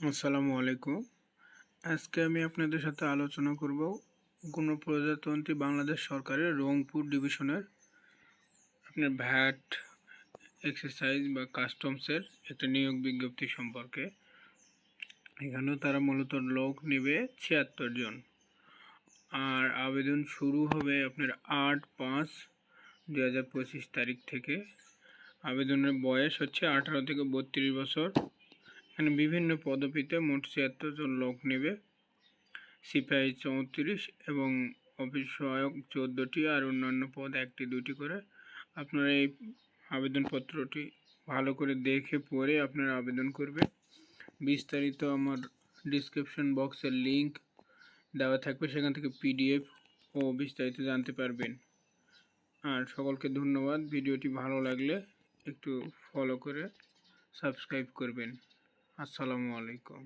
আসসালামু আলাইকুম। আজকে আমি আপনাদের সাথে আলোচনা করব গণপ্রজাতন্ত্রী বাংলাদেশ সরকারের রংপুর ডিভিশনের আপনার ভ্যাট এক্সারসাইজ বা কাস্টমসের একটা নিয়োগ বিজ্ঞপ্তি সম্পর্কে। এখানেও তারা মূলত লোক নেবে ছিয়াত্তর জন। আর আবেদন শুরু হবে আপনার আট পাঁচ দু হাজার পঁচিশ তারিখ থেকে। আবেদনের বয়স হচ্ছে আঠারো থেকে বত্রিশ বছর। এখানে বিভিন্ন পদপিতে মোট ছিয়াত্তর জন লোক নেবে। সিপাহি চৌত্রিশ এবং অফিস সহায়ক চোদ্দোটি আর অন্যান্য পদ একটি দুটি করে। আপনারা এই আবেদনপত্রটি ভালো করে দেখে পড়ে আপনারা আবেদন করবে বিস্তারিত আমার ডিসক্রিপশন বক্সের লিংক দেওয়া থাকবে, সেখান থেকে পিডিএফ ও বিস্তারিত জানতে পারবেন। আর সকলকে ধন্যবাদ, ভিডিওটি ভালো লাগলে একটু ফলো করে সাবস্ক্রাইব করবেন। আসসালামু আলাইকুম।